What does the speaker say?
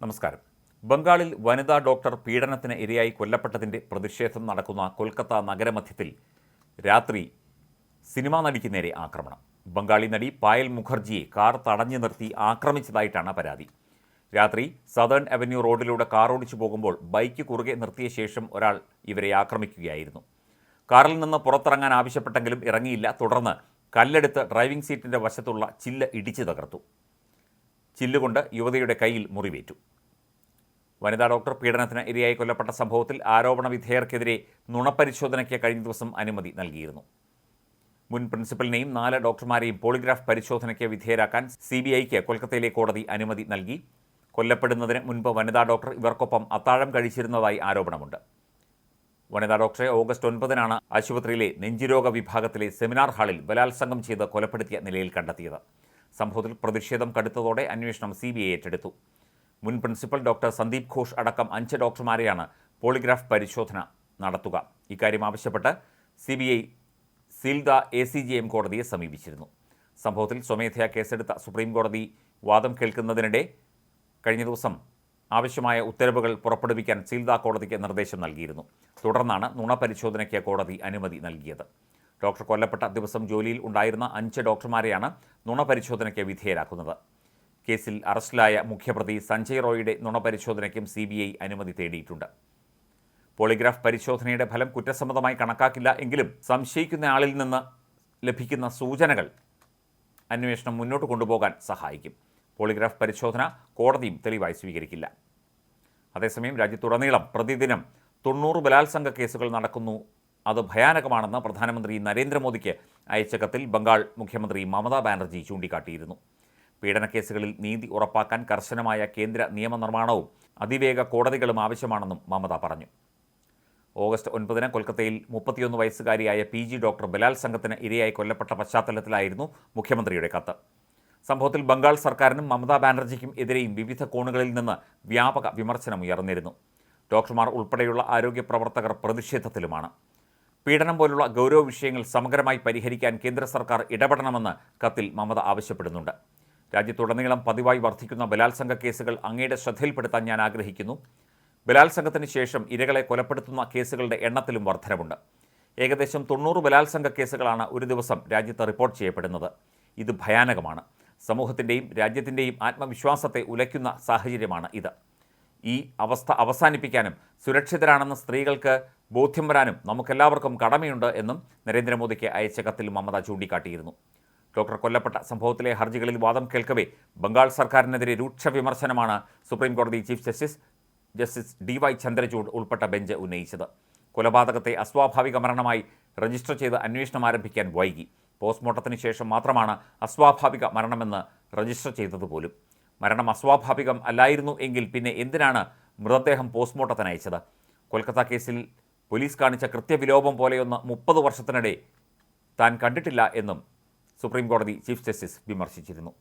നമസ്കാരം. ബംഗാളിൽ വനിതാ ഡോക്ടർ പീഡനത്തിന് ഇരയായി കൊല്ലപ്പെട്ടതിന്റെ പ്രതിഷേധം നടക്കുന്ന കൊൽക്കത്ത നഗരമധ്യത്തിൽ രാത്രി സിനിമാ നടിക്ക് നേരെ ആക്രമണം. ബംഗാളി നടി പായൽ മുഖർജിയെ കാർ തടഞ്ഞു നിർത്തി ആക്രമിച്ചതായിട്ടാണ് പരാതി. രാത്രി സദേൺ അവന്യൂ റോഡിലൂടെ കാർ ഓടിച്ചു പോകുമ്പോൾ ബൈക്ക് കുറുകെ നിർത്തിയ ശേഷം ഒരാൾ ഇവരെ ആക്രമിക്കുകയായിരുന്നു. കാറിൽ നിന്ന് പുറത്തിറങ്ങാൻ ആവശ്യപ്പെട്ടെങ്കിലും ഇറങ്ങിയില്ല. തുടർന്ന് കല്ലെടുത്ത് ഡ്രൈവിംഗ് സീറ്റിന്റെ വശത്തുള്ള ചില്ല് ഇടിച്ചു തകർത്തു. ചില്ലുകൊണ്ട് യുവതിയുടെ കയ്യിൽ മുറിവേറ്റു. വനിതാ ഡോക്ടർ പീഡനത്തിന് ഇരയായി കൊല്ലപ്പെട്ട സംഭവത്തിൽ ആരോപണ വിധേയർക്കെതിരെ നുണപരിശോധനയ്ക്ക് കഴിഞ്ഞ ദിവസം അനുമതി നൽകിയിരുന്നു. മുൻ പ്രിൻസിപ്പലിനെയും നാല് ഡോക്ടർമാരെയും പോളിഗ്രാഫ് പരിശോധനയ്ക്ക് വിധേയരാക്കാൻ സി ബി ഐക്ക് കൊൽക്കത്തയിലെ കോടതി അനുമതി നൽകി. കൊല്ലപ്പെടുന്നതിന് മുൻപ് വനിതാ ഡോക്ടർ ഇവർക്കൊപ്പം അത്താഴം കഴിച്ചിരുന്നതായി ആരോപണമുണ്ട്. വനിതാ ഡോക്ടറെ ഓഗസ്റ്റ് ഒൻപതിനാണ് ആശുപത്രിയിലെ നെഞ്ചുരോഗ വിഭാഗത്തിലെ സെമിനാർ ഹാളിൽ ബലാത്സംഗം ചെയ്ത് കൊലപ്പെടുത്തിയ നിലയിൽ കണ്ടെത്തിയത്. സംഭവത്തിൽ പ്രതിഷേധം കടുത്തതോടെ അന്വേഷണം സി ബി ഐ ഏറ്റെടുത്തു. മുൻ പ്രിൻസിപ്പൽ ഡോക്ടർ സന്ദീപ് ഘോഷ് അടക്കം അഞ്ച് ഡോക്ടർമാരെയാണ് പോളിഗ്രാഫ് പരിശോധന നടത്തുക. ഇക്കാര്യം ആവശ്യപ്പെട്ട് C B I Sealdah A C J M കോടതിയെ സമീപിച്ചിരുന്നു. സംഭവത്തിൽ സ്വമേധയാ കേസെടുത്ത സുപ്രീം കോടതി വാദം കേൾക്കുന്നതിനിടെ കഴിഞ്ഞ ദിവസം ആവശ്യമായ ഉത്തരവുകൾ പുറപ്പെടുവിക്കാൻ സീൽദ കോടതിക്ക് നിർദ്ദേശം നൽകിയിരുന്നു. തുടർന്നാണ് നുണ പരിശോധനയ്ക്ക് കോടതി അനുമതി നൽകിയത്. ഡോക്ടർ കൊല്ലപ്പെട്ട ദിവസം ജോലിയിൽ ഉണ്ടായിരുന്ന അഞ്ച് ഡോക്ടർമാരെയാണ് നുണപരിശോധനയ്ക്ക് വിധേയരാക്കുന്നത്. കേസിൽ അറസ്റ്റിലായ മുഖ്യപ്രതി സഞ്ജയ് റോയിയുടെ നുണപരിശോധനയ്ക്കും സി ബി ഐ അനുമതി തേടിയിട്ടുണ്ട്. പോളിഗ്രാഫ് പരിശോധനയുടെ ഫലം കുറ്റസമ്മതമായി കണക്കാക്കില്ല എങ്കിലും സംശയിക്കുന്ന ആളിൽ നിന്ന് ലഭിക്കുന്ന സൂചനകൾ അന്വേഷണം മുന്നോട്ട് കൊണ്ടുപോകാൻ സഹായിക്കും. പോളിഗ്രാഫ് പരിശോധന കോടതിയും തെളിവായി സ്വീകരിക്കില്ല. അതേസമയം രാജ്യത്തുടനീളം പ്രതിദിനം തൊണ്ണൂറ് ബലാത്സംഗ കേസുകൾ നടക്കുന്നു അത് ഭയാനകമാണെന്ന് പ്രധാനമന്ത്രി നരേന്ദ്രമോദിക്ക് അയച്ച കത്തിൽ ബംഗാൾ മുഖ്യമന്ത്രി മമതാ ബാനർജി ചൂണ്ടിക്കാട്ടിയിരുന്നു. പീഡനക്കേസുകളിൽ നീതി ഉറപ്പാക്കാൻ കർശനമായ കേന്ദ്ര നിയമനിർമ്മാണവും അതിവേഗ കോടതികളും ആവശ്യമാണെന്നും മമത പറഞ്ഞു. ഓഗസ്റ്റ് ഒൻപതിന് കൊൽക്കത്തയിൽ മുപ്പത്തിയൊന്ന് വയസ്സുകാരിയായ പി ജി ഡോക്ടർ ബലാത്സംഗത്തിന് ഇരയായി കൊല്ലപ്പെട്ട പശ്ചാത്തലത്തിലായിരുന്നു മുഖ്യമന്ത്രിയുടെ കത്ത്. സംഭവത്തിൽ ബംഗാൾ സർക്കാരിനും മമതാ ബാനർജിക്കും എതിരെയും വിവിധ കോണുകളിൽ നിന്ന് വ്യാപക വിമർശനം ഉയർന്നിരുന്നു ഡോക്ടർമാർ ഉൾപ്പെടെയുള്ള ആരോഗ്യ പ്രവർത്തകർ പ്രതിഷേധത്തിലുമാണ്. പീഡനം പോലുള്ള ഗൗരവ വിഷയങ്ങൾ സമഗ്രമായി പരിഹരിക്കാൻ കേന്ദ്ര സർക്കാർ ഇടപെടണമെന്ന് കത്തിൽ മമത ആവശ്യപ്പെടുന്നുണ്ട്. രാജ്യത്തുടനീളം പതിവായി വർദ്ധിക്കുന്ന ബലാത്സംഗ കേസുകൾ അങ്ങയുടെ ശ്രദ്ധയിൽപ്പെടുത്താൻ ഞാൻ ആഗ്രഹിക്കുന്നു. ബലാത്സംഗത്തിന് ശേഷം ഇരകളെ കൊലപ്പെടുത്തുന്ന കേസുകളുടെ എണ്ണത്തിലും വർധനവുണ്ട്. ഏകദേശം തൊണ്ണൂറ് ബലാത്സംഗ കേസുകളാണ് ഒരു ദിവസം രാജ്യത്ത് റിപ്പോർട്ട് ചെയ്യപ്പെടുന്നത്. ഇത് ഭയാനകമാണ്. സമൂഹത്തിന്റെയും രാജ്യത്തിന്റെയും ആത്മവിശ്വാസത്തെ ഉലയ്ക്കുന്ന സാഹചര്യമാണ് ഇത്. ഈ അവസ്ഥ അവസാനിപ്പിക്കാനും സുരക്ഷിതരാണെന്ന് സ്ത്രീകൾക്ക് ബോധ്യം വരാനും നമുക്കെല്ലാവർക്കും കടമയുണ്ട് എന്നും നരേന്ദ്രമോദിക്ക് അയച്ച കത്തിൽ മമത ചൂണ്ടിക്കാട്ടിയിരുന്നു. ഡോക്ടർ കൊല്ലപ്പെട്ട സംഭവത്തിലെ ഹർജികളിൽ വാദം കേൾക്കവേ ബംഗാൾ സർക്കാരിനെതിരെ രൂക്ഷ വിമർശനമാണ് സുപ്രീംകോടതി chief justice justice D Y Chandrachud ഉൾപ്പെട്ട ബെഞ്ച് ഉന്നയിച്ചത്. കൊലപാതകത്തെ അസ്വാഭാവിക മരണമായി രജിസ്റ്റർ ചെയ്ത് അന്വേഷണം ആരംഭിക്കാൻ വൈകി. പോസ്റ്റ്മോർട്ടത്തിന് ശേഷം മാത്രമാണ് അസ്വാഭാവിക മരണമെന്ന് രജിസ്റ്റർ ചെയ്തതുപോലും മരണം അസ്വാഭാവികം അല്ലായിരുന്നു എങ്കിൽ പിന്നെ എന്തിനാണ് മൃതദേഹം പോസ്റ്റ്മോർട്ടത്തിന് അയച്ചത്? കൊൽക്കത്ത കേസിൽ പോലീസ് കാണിച്ച കൃത്യവിലോപം പോലെയൊന്ന് മുപ്പത് വർഷത്തിനിടെ താൻ കണ്ടിട്ടില്ല എന്നും സുപ്രീം കോടതി ചീഫ് ജസ്റ്റിസ് വിമർശിച്ചിരുന്നു.